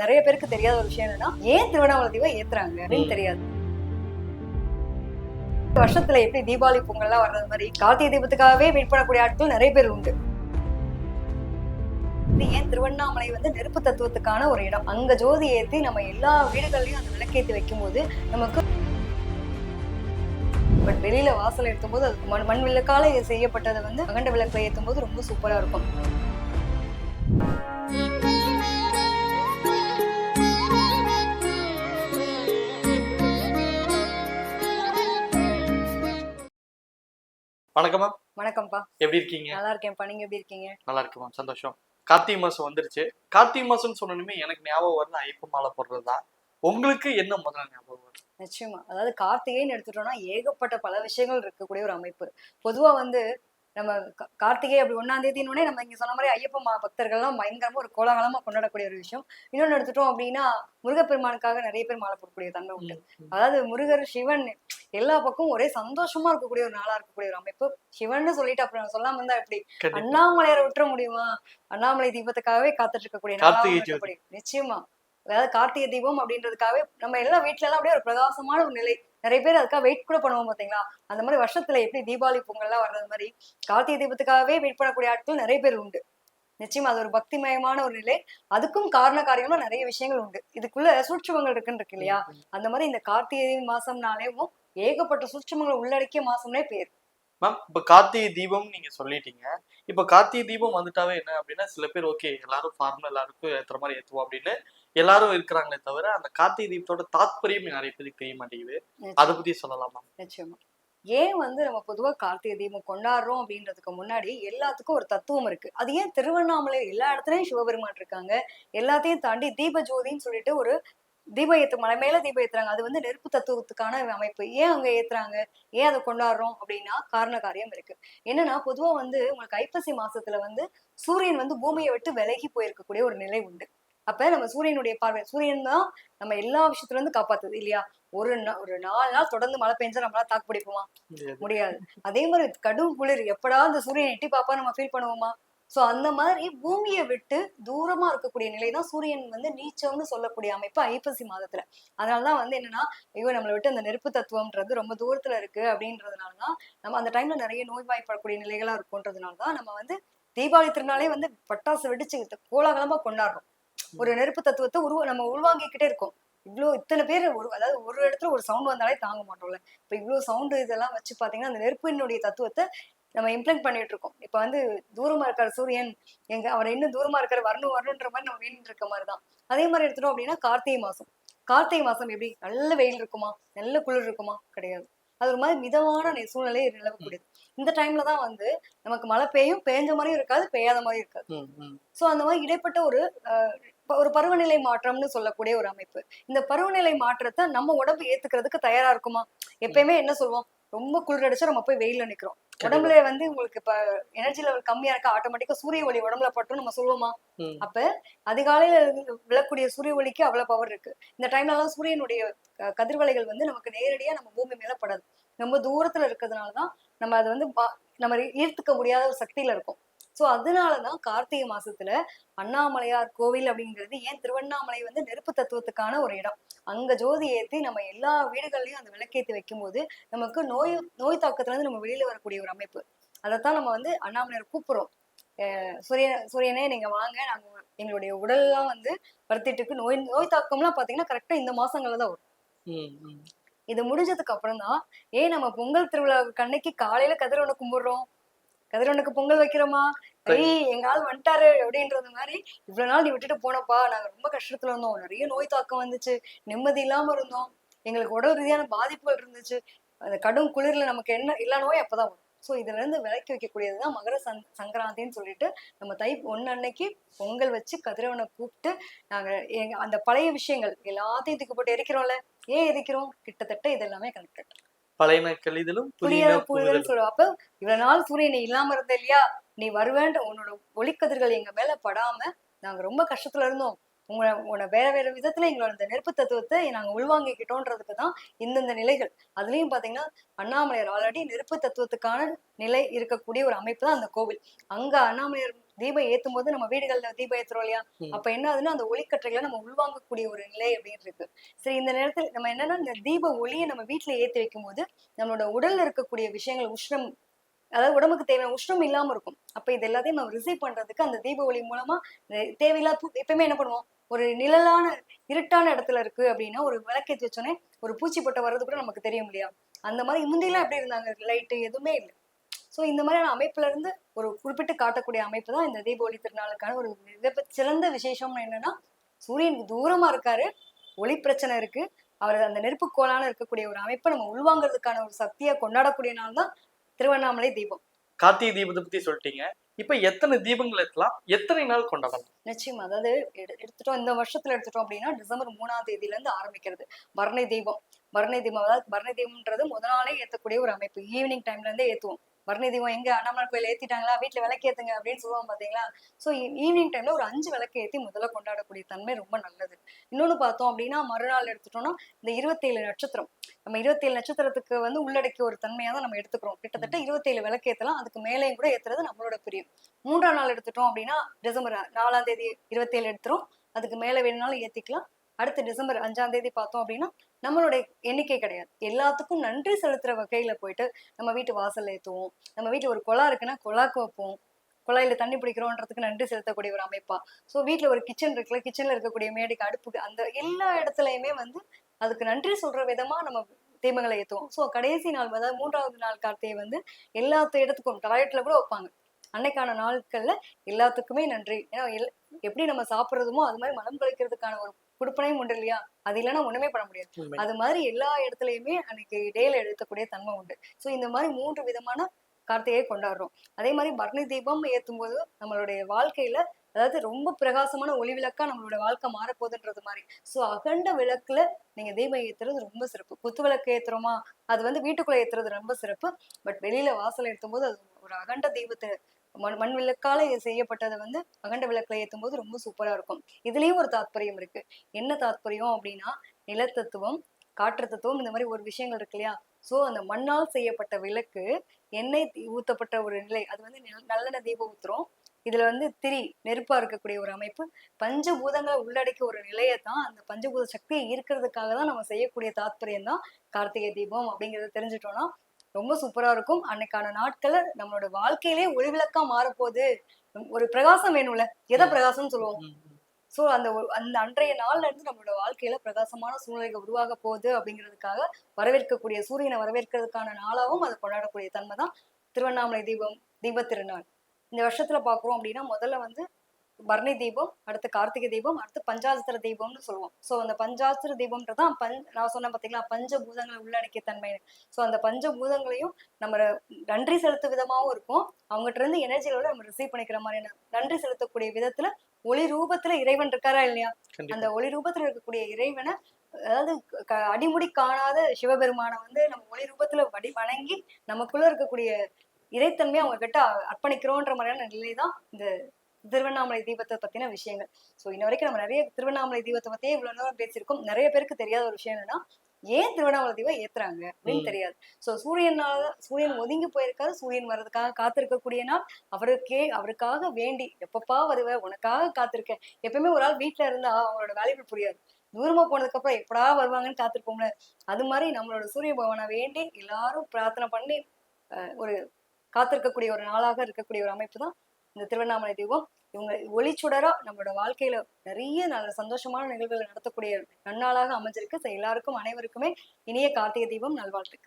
நிறைய பேருக்கு தெரியாத ஒரு விஷயம் என்னன்னா ஏன் திருவண்ணாமலை தீபம் ஏத்துறாங்க அப்படின்னு தெரியாது. வருஷத்துல எப்படி தீபாவளி பொங்கல்லாம் வர்றது மாதிரி கார்த்திகை தீபத்துக்காகவே வெயிட் பண்ணக்கூடிய ஆட்கள் நிறைய பேர் உண்டு. இது ஏன் திருவண்ணாமலை வந்து நெருப்பு தத்துவத்துக்கான ஒரு இடம்? அங்க ஜோதி ஏத்தி நம்ம எல்லா வீடுகள்லயும் அந்த விளக்கேத்தி வைக்கும்போது நமக்கு பட் வெளியில வாசல் ஏற்றும் போது அது மண் மண் விளக்கால செய்யப்பட்டதை வந்து அகண்ட விளக்குல ஏற்றும் போது ரொம்ப சூப்பரா இருக்கும். வணக்கம் மேம் வணக்கம்ப்பா. எப்படி இருக்கீங்க? நல்லா இருக்கேன்ப்பா நீங்க எப்படி இருக்கீங்க? நல்லா இருக்கு மேம் சந்தோஷம். கார்த்திகை மாசம் வந்துருச்சு. கார்த்திகை மாசம்னு சொன்னோமே எனக்கு ஞாபகம் வருது ஐயப்ப மாலை போடுறது? தான் உங்களுக்கு என்ன முதல்ல ஞாபகம் வருது? நிச்சயமா. அதாவது கார்த்திகைன்னு எடுத்துட்டோம்னா ஏகப்பட்ட பல விஷயங்கள் இருக்கக்கூடிய ஒரு அமைப்பு. பொதுவா வந்து நம்ம கார்த்திகை அப்படி ஒன்னாம் தேதினோடனே நம்ம இங்க சொன்ன மாதிரி ஐயப்ப மா பக்தர்கள்லாம் பயங்கரமா ஒரு கோலாகலமா கொண்டாடக்கூடிய ஒரு விஷயம். இன்னொன்னு எடுத்துட்டோம் அப்படின்னா முருகப்பெருமானுக்காக நிறைய பேர் மாலை போடக்கூடிய தன்மை உண்டு. அதாவது முருகர் சிவன் எல்லா பக்கமும் ஒரே சந்தோஷமா இருக்கக்கூடிய ஒரு நாளா இருக்கக்கூடிய ஒரு அமைப்பு. சிவன்னு சொல்லிட்டு அப்புறம் சொல்லாம இருந்தா எப்படி. அண்ணாமலையாரை விட்டுற முடியுமா? அண்ணாமலை தீபத்துக்காகவே காத்துட்டு இருக்கக்கூடிய. இருக்கக்கூடிய நிச்சயமா. அதாவது கார்த்திகை தீபம் அப்படின்றதுக்காகவே நம்ம எல்லா வீட்ல எல்லாம் அப்படியே ஒரு பிரகாசமான ஒரு நிலை. நிறைய பேர் அதுக்காக வெயிட் கூட பண்ணுவோம் பாத்தீங்களா? அந்த மாதிரி வருஷத்துல எப்படி தீபாவளி பொங்கல்லாம் வர்றது மாதிரி கார்த்திகை தீபத்துக்காகவே வெயிட் பண்ணக்கூடிய ஆட்கள் நிறைய பேர் உண்டு. நிச்சயமா அது ஒரு பக்திமயமான ஒரு நிலை. அதுக்கும் காரண காரியமா நிறைய விஷயங்கள் உண்டு. இதுக்குள்ள சூட்சுமங்கள் இருக்குன்னு இருக்கு இல்லையா? அந்த மாதிரி இந்த கார்த்திகை மாசம்னாலேவும் ஏகப்பட்ட சூட்சுமங்களை உள்ளடக்கிய மாசம்னே பேர். மேம் இப்ப கார்த்திகை தீபம் நீங்க சொல்லிட்டீங்க. இப்ப கார்த்திகை தீபம் வந்துட்டாவே என்ன அப்படின்னா சில பேர் ஓகே எல்லாரும் ஃபார்மல் எல்லாருக்கும் ஏத்துற மாதிரி ஏத்துவோம் அப்படின்னு எல்லாரும் இருக்கிறாங்களே தவிர அந்த கார்த்திகை தீபத்தோட தாத்பரியம் நிறைய பேருக்கு தெரிய மாட்டேங்குது. அதை பத்தி சொல்லலாமா நிச்சயமா. ஏன் வந்து நம்ம பொதுவா கார்த்திகை தீபம் கொண்டாடுறோம் அப்படின்றதுக்கு முன்னாடி எல்லாத்துக்கும் ஒரு தத்துவம் இருக்கு. அது ஏன் திருவண்ணாமலை எல்லா இடத்துலயும் சிவபெருமான் இருக்காங்க எல்லாத்தையும் தாண்டி தீப ஜோதின்னு சொல்லிட்டு ஒரு தீப ஏத்து மலை மேல தீபம் ஏத்துறாங்க. அது வந்து நெருப்பு தத்துவத்துக்கான அமைப்பு. ஏன் அங்க ஏத்துறாங்க? ஏன் அதை கொண்டாடுறோம்? அப்படின்னா காரண காரியம் இருக்கு. என்னன்னா பொதுவா வந்து உங்களுக்கு ஐப்பசி மாசத்துல வந்து சூரியன் வந்து பூமியை விட்டு விலகி போயிருக்கக்கூடிய ஒரு நிலை உண்டு. அப்ப நம்ம சூரியனுடைய பார்வை சூரியன் தான் நம்ம எல்லா விஷயத்துல இருந்து காப்பாத்துது இல்லையா? ஒரு ஒரு நாலு நாள் தொடர்ந்து மழை பெஞ்சா நம்மளால தாக்கு பிடிப்போமா. முடியாது. அதே மாதிரி கடும் குளிர் எப்படா அந்த சூரியன் எட்டி பாப்பா நம்ம ஃபீல் பண்ணுவோமா? சோ அந்த மாதிரி பூமியை விட்டு தூரமா இருக்கக்கூடிய நிலை தான் சூரியன் வந்து நீச்சம்னு சொல்லக்கூடிய அமைப்பு ஐப்பசி மாதத்துல. அதனாலதான் வந்து என்னன்னா ஐயோ நம்மளை விட்டு அந்த நெருப்பு தத்துவம்ன்றது ரொம்ப தூரத்துல இருக்கு அப்படின்றதுனாலதான் நம்ம அந்த டைம்ல நிறைய நோய்வாய்ப்படக்கூடிய நிலைகளா இருக்கும்ன்றதுனாலதான் நம்ம வந்து தீபாவளி திருநாளே வந்து பட்டாசு வெடிச்சு கோலாகலமா கொண்டாடுறோம். ஒரு நெருப்பு தத்துவத்தை உருவ நம்ம உள்வாங்கிக்கிட்டே இருக்கோம். இவ்வளோ இத்தனை பேர் ஒரு அதாவது ஒரு இடத்துல ஒரு சவுண்ட் வந்தாலே தாங்க மாட்டோம்ல. இப்போ இவ்வளோ சவுண்டு இதெல்லாம் வச்சு பார்த்தீங்கன்னா அந்த நெருப்பினுடைய தத்துவத்தை நம்ம இம்ப்ளிமெண்ட் பண்ணிட்டு இருக்கோம் இப்போ வந்து தூரமா இருக்கிற சூரியன் எங்க அவர் இன்னும் தூரமா இருக்கிற வரணும் வரணுன்ற மாதிரி நம்ம வேண்டிட்டு இருக்க மாதிரி தான். அதே மாதிரி எடுத்துட்டோம் அப்படின்னா கார்த்திகை மாசம். கார்த்திகை மாசம் எப்படி? நல்ல வெயில் இருக்குமா? நல்ல குளிர் இருக்குமா? கிடையாது. அது ஒரு மாதிரி மிதமான சூழ்நிலை நிலவக்கூடியது. இந்த டைம்ல தான் வந்து நமக்கு மழை பெய்யும் பெய்ஞ்ச மாதிரியும் இருக்காது பெய்யாத மாதிரியும் இருக்காது. சோ அந்த மாதிரி இடைப்பட்ட ஒரு ஒரு பருவநிலை மாற்றம்னு சொல்லக்கூடிய ஒரு அமைப்பு. இந்த பருவநிலை மாற்றத்தை நம்ம உடம்பு ஏத்துக்கிறதுக்கு தயாரா இருக்குமா? எப்பயுமே என்ன சொல்லுவோம் ரொம்ப குளிர் அடிச்சா நம்ம போய் வெயில்ல நிக்கிறோம். உடம்புல வந்து உங்களுக்கு இப்ப எனர்ஜி லெவல் கம்மியா இருக்கா ஆட்டோமேட்டிக்கா சூரிய ஒளி உடம்புல பட்டும் நம்ம சொல்லுவோமா. அப்ப அதிகாலையில விழக்கூடிய சூரிய ஒளிக்கு அவ்வளவு பவர் இருக்கு. இந்த டைம்ல எல்லாம் சூரியனுடைய கதிர்வலைகள் வந்து நமக்கு நேரடியா நம்ம பூமி மேல படாது. ரொம்ப தூரத்துல இருக்கிறதுனாலதான் நம்ம அதை வந்து நம்ம ஈர்த்துக்க முடியாத ஒரு சக்தியில இருக்கும். சோ அதனாலதான் கார்த்திகை மாசத்துல அண்ணாமலையார் கோவில் அப்படிங்கிறது ஏன் திருவண்ணாமலை வந்து நெருப்பு தத்துவத்துக்கான ஒரு இடம்? அங்க ஜோதி ஏத்தி நம்ம எல்லா வீடுகள்லயும் அந்த விளக்கேத்தி வைக்கும்போது நமக்கு நோய் நோய் தாக்கத்துல இருந்து நம்ம வெளியில வரக்கூடிய ஒரு அமைப்பு. அதைத்தான் நம்ம வந்து அண்ணாமலையார் கூப்பிடுறோம். அஹ் சூரியன் சூரியனே நீங்க வாங்க. நாங்க எங்களுடைய உடல்லாம் வந்து வருத்திட்டு இருக்கு நோய் நோய் தாக்கம்லாம் பாத்தீங்கன்னா கரெக்டா இந்த மாசங்கள்ல தான் வரும். இது முடிஞ்சதுக்கு அப்புறம் தான் ஏன் நம்ம பொங்கல் திருவிழா கண்ணைக்கு காலையில கதிரவனை கும்பிடுறோம்? கதிரவனுக்கு பொங்கல் வைக்கிறோமா? ஏய் எங்க ஆள் வந்துட்டாரு அப்படின்றது மாதிரி இவ்வளவு நாள் நீ விட்டுட்டு போனப்பா நாங்க ரொம்ப கஷ்டத்துல இருந்தோம். நிறைய நோய் தாக்கம் வந்துச்சு நிம்மதி இல்லாம இருந்தோம். எங்களுக்கு உடல் ரீதியான பாதிப்புகள் இருந்துச்சு. அந்த கடும் குளிர்ல நமக்கு என்ன எல்லா நோயும் அப்பதான் வரும். ஸோ இதுல இருந்து விலக்கி வைக்கக்கூடியதுதான் மகர சங் சங்கராந்தின்னு சொல்லிட்டு நம்ம தை ஒன்னு அன்னைக்கு பொங்கல் வச்சு கதிரவனை கூப்பிட்டு நாங்க எங்க அந்த பழைய விஷயங்கள் எல்லாத்தையும் தூக்கி போட்டு எரிக்கிறோம்ல. ஏன் எரிக்கிறோம்? கிட்டத்தட்ட இது எல்லாமே கனெக்டட் பழையன கழிதலும் சொல்லுவோம் அப்ப இவ்வளவு நாள் சூரியன் இல்லாம இருந்த இல்லையா? நீ வருவேன்ற உன்னோட ஒளிக்கதிர்கள் எங்க மேல படாம நாங்க ரொம்ப கஷ்டத்துல இருந்தோம். உங்களை உன்னை வேற வேற விதத்துல எங்களோட இந்த நெருப்பு தத்துவத்தை நாங்க உள்வாங்கிக்கிட்டோன்றதுக்கு தான் இந்தந்த நிலைகள். அதுலயும் பாத்தீங்கன்னா அண்ணாமலையார் ஆல்ரெடி நெருப்பு தத்துவத்துக்கான நிலை இருக்கக்கூடிய ஒரு அமைப்பு தான் அந்த கோவில். அங்க அண்ணாமலையார் தீபம் ஏத்தும் போது நம்ம வீடுகள்ல தீபம் ஏத்துறோம் இல்லையா. அப்ப என்ன ஆகுதுன்னா அந்த ஒளிக்கற்றைகளை நம்ம உள்வாங்கக்கூடிய ஒரு நிலை அப்படின்னு இருக்கு. சரி இந்த நேரத்தில் நம்ம என்னன்னா இந்த தீப ஒளியை நம்ம வீட்டுல ஏத்தி வைக்கும் போது நம்மளோட உடல்ல இருக்கக்கூடிய விஷயங்கள் உஷ்ணம் அதாவது உடம்புக்கு தேவையான உஷ்ணம் இல்லாம இருக்கும். அப்ப இது எல்லாத்தையும் நம்ம ரிசீவ் பண்றதுக்கு அந்த தீப ஒளி மூலமா தேவையில்லாத எப்பயுமே என்ன பண்ணுவோம்? ஒரு நிழலான இருட்டான இடத்துல இருக்கு அப்படின்னா ஒரு விளக்கேற்றி வச்சோன்னே ஒரு பூச்சி பொட்டை வர்றது கூட நமக்கு தெரியும் இல்லையா? அந்த மாதிரி முந்திலாம் எப்படி இருந்தாங்க? லைட்டு எதுவுமே இல்லை. ஸோ இந்த மாதிரியான அமைப்புல இருந்து ஒரு குறிப்பிட்டு காட்டக்கூடிய அமைப்பு தான் இந்த தீபாவளி திருநாளுக்கான ஒரு மிக சிறந்த விசேஷம் என்னன்னா சூரியனுக்கு தூரமா இருக்காரு. ஒளி பிரச்சனை இருக்கு. அவர் அந்த நெருப்பு கோளான இருக்கக்கூடிய ஒரு அமைப்பை நம்ம உள்வாங்கிறதுக்கான ஒரு சக்தியை கொண்டாடக்கூடிய நாள் தான் திருவண்ணாமலை தீபம். கார்த்திகை தீபத்தை பத்தி சொல்லிட்டீங்க. இப்ப எத்தனை தீபங்கள் ஏத்தலாம் எத்தனை நாள் கொண்டாடலாம்? நிச்சயமா. அதாவது எடு- எடுத்துட்டோம். இந்த வருஷத்துல எடுத்துட்டோம் அப்படின்னா டிசம்பர் மூணாம் தேதியில இருந்து ஆரம்பிக்கிறது. பரணி தீபம். பரணி தீபம் அதாவது பரணி தீபம்ன்றது முத நாளே ஏத்தக்கூடிய ஒரு அமைப்பு. ஈவினிங் டைம்ல இருந்தே ஏத்துவோம். பரணி தீபம் எங்க? அண்ணாமலை கோயில் ஏத்திட்டாங்களா? வீட்டுல விளக்கு ஏத்துங்க அப்படின்னு சொல்லுவாங்க பாத்தீங்களா? சோ ஈவினிங் டைம்ல ஒரு அஞ்சு விளக்கு ஏத்தி முதல்ல கொண்டாடக்கூடிய தன்மை ரொம்ப நல்லது. இன்னொன்னு பார்த்தோம் அப்படின்னா மறுநாள் எடுத்துட்டோம்னா இந்த இருபத்தேழு நட்சத்திரம். நம்ம இருபத்தேழு நட்சத்திரத்துக்கு வந்து உள்ளடக்கிய ஒரு தன்மையா தான் நம்ம எடுத்துக்கிறோம். கிட்டத்தட்ட இருபத்தேழு விளக்கு ஏத்தலாம். அதுக்கு மேலேயும் கூட ஏத்துறது நம்மளோட பிரியம். மூன்றாம் நாள் எடுத்துட்டோம் அப்படின்னா டிசம்பர் நாலாம் தேதி இருபத்தேழு எடுத்துரும். அதுக்கு மேல வேணும்னாலும் ஏத்திக்கலாம். அடுத்து டிசம்பர் அஞ்சாம் தேதி பார்த்தோம் அப்படின்னா நம்மளுடைய எண்ணிக்கை கிடையாது. எல்லாத்துக்கும் நன்றி செலுத்துற வகையில போயிட்டு நம்ம வீட்டு வாசல்ல ஏற்றுவோம் நம்ம வீட்டுல ஒரு குழா இருக்குன்னா குழாக்கு வைப்போம். குழாயில தண்ணி பிடிக்கிறோன்றதுக்கு நன்றி செலுத்தக்கூடிய ஒரு அமைப்பா. ஸோ வீட்டில் ஒரு கிச்சன் இருக்குல்ல கிச்சன்ல இருக்கக்கூடிய மேடைக்கு அடுப்புக்கு அந்த எல்லா இடத்துலயுமே வந்து அதுக்கு நன்றி சொல்ற விதமா நம்ம தீபங்களை ஏற்றுவோம் ஸோ கடைசி நாள் அதாவது மூன்றாவது நாள் கார்த்திகை வந்து எல்லாத்த இடத்துக்கும் டாய்லெட்ல கூட வைப்பாங்க. அன்னைக்கான நாட்கள்ல எல்லாத்துக்குமே நன்றி. ஏன்னா எல்- எப்படி நம்ம சாப்பிடுறதுமோ அது மாதிரி மனம் கழிக்கிறதுக்கான ஒரு கொடுப்பனையும் உண்டு இல்லையா? அது இல்லைன்னா ஒண்ணுமே பண்ண முடியாது. அது மாதிரி எல்லா இடத்துலயுமே அன்னைக்கு இடையில எழுத்தக்கூடிய தன்மை உண்டு. ஸோ இந்த மாதிரி மூன்று விதமான கார்த்திகையை கொண்டாடுறோம். அதே மாதிரி பரணி தீபம் ஏத்தும் போது நம்மளுடைய வாழ்க்கையில அதாவது ரொம்ப பிரகாசமான ஒளி விளக்கா நம்மளோட வாழ்க்கை மாறப்போகுதுன்றது மாதிரி. ஸோ அகண்ட விளக்குல நீங்க தீபம் ஏத்துறது ரொம்ப சிறப்பு. குத்து விளக்கு ஏத்துறோமா? அது வந்து வீட்டுக்குள்ள ஏத்துறது ரொம்ப சிறப்பு. பட் வெளியில வாசல் ஏத்தும் போது அது ஒரு அகண்ட தீபத்தை மண் மண் விளக்கால செய்யப்பட்டதை வந்து அகண்ட விளக்குல ஏத்தும் போது ரொம்ப சூப்பரா இருக்கும். இதுலயும் ஒரு தாத்பரியம் இருக்கு. என்ன தாத்பரியம் அப்படின்னா நிலத்தத்துவம் காற்று தத்துவம் இந்த மாதிரி ஒரு விஷயங்கள் இருக்கு இல்லையா? சோ அந்த மண்ணால் செய்யப்பட்ட விளக்கு எண்ணெய் ஊத்தப்பட்ட ஒரு நிலை அது வந்து நில- நல்லெண்ணெய் தீபம் ஊத்துறோம். இதுல வந்து திரி நெருப்பா இருக்கக்கூடிய ஒரு அமைப்பு. பஞ்சபூதங்களை உள்ளடக்கிய ஒரு நிலையை தான் அந்த பஞ்சபூத சக்தியை ஈர்க்கிறதுக்காக தான் நம்ம செய்யக்கூடிய தாத்பரியம் தான் கார்த்திகை தீபம் அப்படிங்கறத தெரிஞ்சுட்டோம்னா ரொம்ப சூப்பரா இருக்கும். அன்னைக்கான நாட்கள்ல நம்மளோட வாழ்க்கையிலே ஒளிவிளக்கா மாறப்போகுது. ஒரு பிரகாசம் வேணும்ல? எதை பிரகாசம்னு சொல்லுவோம். சோ அந்த ஒரு- அந்த அன்றைய நாள்ல இருந்து நம்மளோட வாழ்க்கையில பிரகாசமான சூழ்நிலைகள் உருவாக போகுது அப்படிங்கிறதுக்காக வரவேற்கக்கூடிய சூரியனை வரவேற்கிறதுக்கான நாளாகவும் அதை கொண்டாடக்கூடிய தன்மை தான் திருவண்ணாமலை தீபம் தீபத் திருநாள். இந்த வருஷத்துல பாக்குறோம் அப்படின்னா முதல்ல வந்து பரணி தீபம் அடுத்து கார்த்திகை தீபம் அடுத்து பஞ்சாஸ்திர தீபம்னு சொல்லுவோம். சோ அந்த பஞ்சாஸ்திர தீபம்ன்றதான் பஞ் நான் சொன்னேன் பாத்தீங்களா பஞ்சபூதங்களை உள்ளடக்கிய தன்மை. சோ அந்த பஞ்சபூதங்களையும் நம்ம நன்றி செலுத்தும் விதமாவும் இருக்கும். அவங்ககிட்ட இருந்து எனர்ஜிகளோட நம்ம ரிசீவ் பண்ணிக்கிற மாதிரியான நன்றி செலுத்தக்கூடிய விதத்துல ஒளி ரூபத்துல இறைவன் இருக்காரா இல்லையா? அந்த ஒளி ரூபத்துல இருக்கக்கூடிய இறைவனை அதாவது அடிமுடி காணாத சிவபெருமானை வந்து நம்ம ஒளி ரூபத்துல வடி வணங்கி நமக்குள்ள இருக்கக்கூடிய இறைத்தன்மையை அவங்க கிட்ட அர்ப்பணிக்கிறோன்ற மாதிரியான நிலை தான் இந்த திருவண்ணாமலை தீபத்தை பத்தின விஷயங்கள். சோ இன்ன வரைக்கும் நம்ம நிறைய திருவண்ணாமலை தீபத்தை பத்தியே இவ்வளவு நேரம் பேசியிருக்கோம். நிறைய பேருக்கு தெரியாத ஒரு விஷயம் என்னன்னா ஏன் திருவண்ணாமலை தீபம் ஏத்துறாங்க அப்படின்னு. தெரியாது. சோ சூரியனால சூரியன் ஒதுங்கி போயிருக்காரு. சூரியன் வர்றதுக்காக காத்திருக்கக்கூடிய நாள். அவருக்கே அவருக்காக வேண்டி எப்பப்பா வருவ உனக்காக காத்திருக்கேன். எப்பயுமே ஒரு ஆள் வீட்டுல இருந்தா அவங்களோட வேலைகள் புரியாது. தூரமா போனதுக்கு அப்புறம் எப்படா வருவாங்கன்னு காத்திருப்போம்ல. அது மாதிரி நம்மளோட சூரிய பகவானை வேண்டி எல்லாரும் பிரார்த்தனை பண்ணி அஹ், ஒரு காத்திருக்கக்கூடிய ஒரு நாளாக இருக்கக்கூடிய ஒரு அமைப்பு தான் இந்த திருவண்ணாமலை தீபம் இவங்க ஒளிச்சுடரா நம்மளோட வாழ்க்கையில நிறைய நல்ல சந்தோஷமான நிகழ்வுகளை நடத்தக்கூடிய நன்னாளாக அமைஞ்சிருக்கு. எல்லாருக்கும் அனைவருக்குமே இனிய கார்த்திகை தீபம். நல்வாழ்த்துக்கள்.